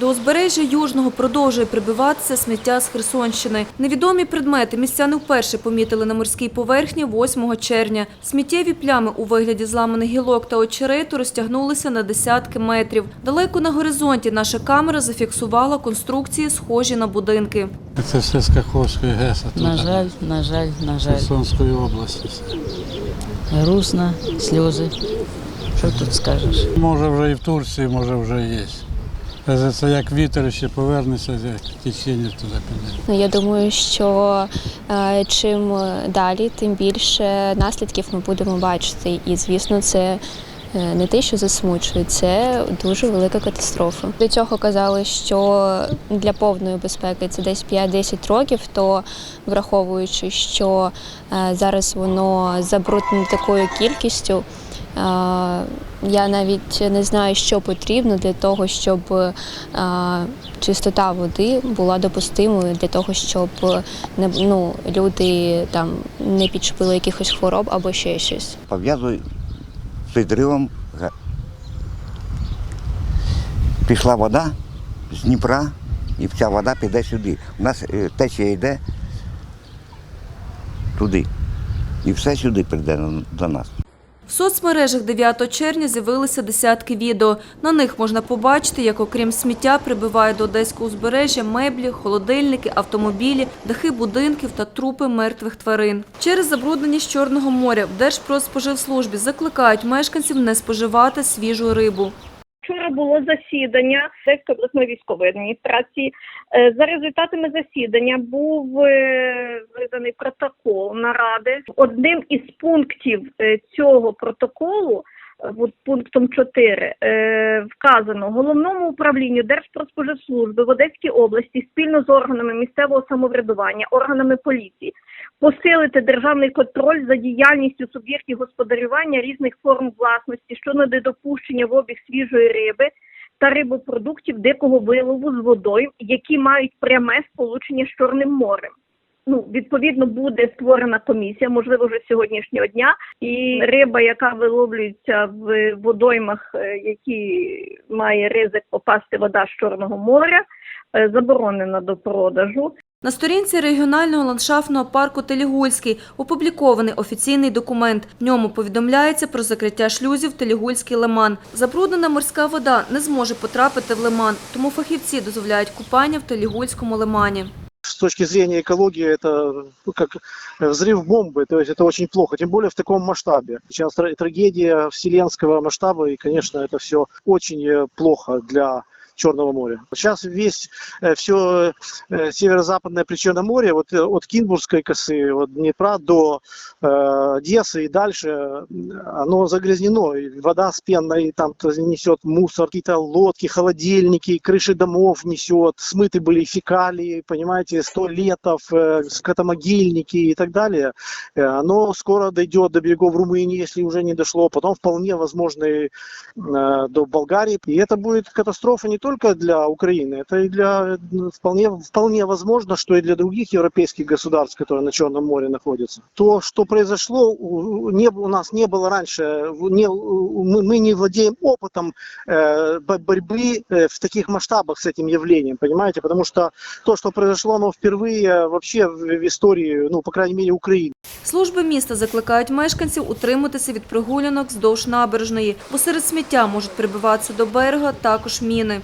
До узбережжя Южного продовжує прибиватися сміття з Херсонщини. Невідомі предмети містяни вперше помітили на морській поверхні 8 червня. Сміттєві плями у вигляді зламаних гілок та очерету розтягнулися на десятки метрів. Далеко на горизонті наша камера зафіксувала конструкції, схожі на будинки. Це все з Каховської ГЕС, На жаль, на жаль, на жаль. Херсонської області. Грустно, сльози. Що тут скажеш? Може вже і в Турції, може вже є. Це, це як вітер ще повернеться, як течення туди піде. Ну, я думаю, що е, чим далі, тим більше наслідків ми будемо бачити. І, звісно, це е, не те, що засмучує, це дуже велика катастрофа. До цього казали, що для повної безпеки це десь 5-10 років, то враховуючи, що е, зараз воно забруднене такою кількістю. Я навіть не знаю, що потрібно для того, щоб чистота води була допустимою для того, щоб не ну, люди там не підчепили якихось хвороб або ще щось. пов'язую з підривом. Пішла вода з Дніпра, і ця вода піде сюди. У нас е, течія йде туди. І все сюди прийде до нас. В соцмережах 9 червня з'явилися десятки відео. На них можна побачити, як окрім сміття прибиває до одеського узбережжя меблі, холодильники, автомобілі, дахи будинків та трупи мертвих тварин. Через забрудненість Чорного моря в Держпродспоживслужбі закликають мешканців не споживати свіжу рибу. Вчора було засідання Одеської обласної військової адміністрації. Е, За результатами засідання був е, виданий протокол наради. Одним із пунктів е, цього протоколу, пунктом 4, е, вказано головному управлінню Держпродспоживслужби в Одеській області спільно з органами місцевого самоврядування, органами поліції посилити державний контроль за діяльністю суб'єктів господарювання різних форм власності щодо недопущення в обіг свіжої риби та рибопродуктів дикого вилову з водою, які мають пряме сполучення з Чорним морем. Ну, відповідно, буде створена комісія, можливо, вже сьогоднішнього дня. І риба, яка виловлюється в водоймах, е, які має ризик попасти вода з Чорного моря, е, заборонена до продажу. На сторінці регіонального ландшафтного парку Телігульський опублікований офіційний документ. В ньому повідомляється про закриття шлюзів Телігульський лиман. Забруднена морська вода не зможе потрапити в лиман, тому фахівці дозволяють купання в Телігульському лимані. с точки зрения экологии это ну, как взрыв бомбы, то есть это очень плохо, тем более в таком масштабе. Сейчас тра- трагедия вселенского масштаба, и, конечно, это все очень э, плохо для Черного моря. Сейчас весь все северо-западное Причерноморье, вот э, от Кинбургской косы, от Днепра до э, и дальше, э, оно загрязнено. И вода с пеной там несет мусор, какие-то лодки, холодильники, крыши домов несет, смыты были фекалии, понимаете, сто летов, э, скотомогильники и так далее. Э, Оно скоро дойдет до берегов Румынии, если уже не дошло, потом вполне возможно и, э, до Болгарии. И это будет катастрофа не только для Украины, это и для э, вполне, вполне возможно, что и для других европейских государств, которые на Черном море находятся. То, что произошло, у- не, у нас не было раньше, в- не, у- мы, мы не владеем опытом э, бо- борьбы э, в таких масштабах с этим явлением, понимаете? Потому что то, что произошло, оно впервые вообще в, в истории, ну, по крайней мере, Украины. Служби міста закликають мешканців утриматися від прогулянок вздовж набережної, бо серед сміття можуть прибиватися до берега також міни.